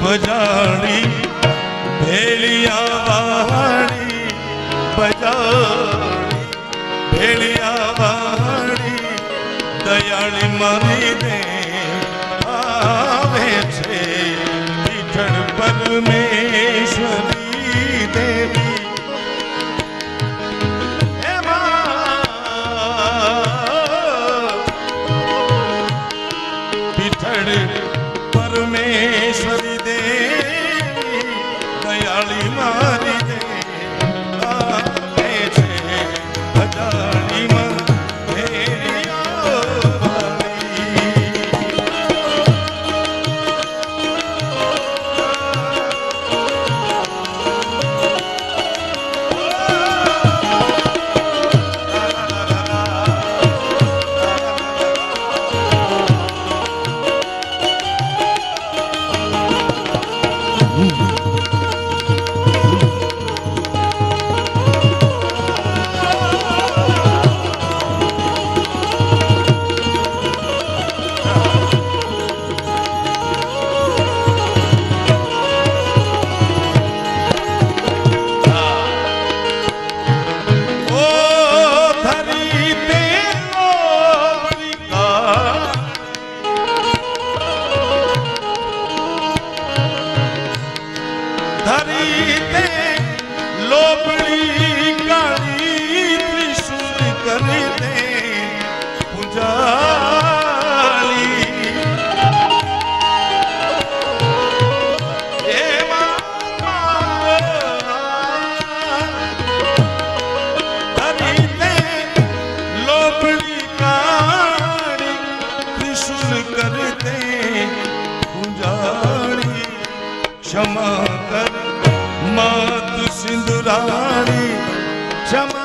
ભજાણી ભેલિયા વાણી ભજાણી ભેલિયા વાણી દયાળી મારી દે આવે છે પીઠળ પરમેશ્વરી દેવી. પીઠળ પરમેશ્વરી દયાળી મારી ધરી તે લોબડી કાળી ત્રિશુલ કરી દે પૂજાલી એ હરિને લોભડી કાળી ત્રિશુલ કરતે પૂજાળી ક્ષમા કર. માત સિંદુરાણી ક્ષમા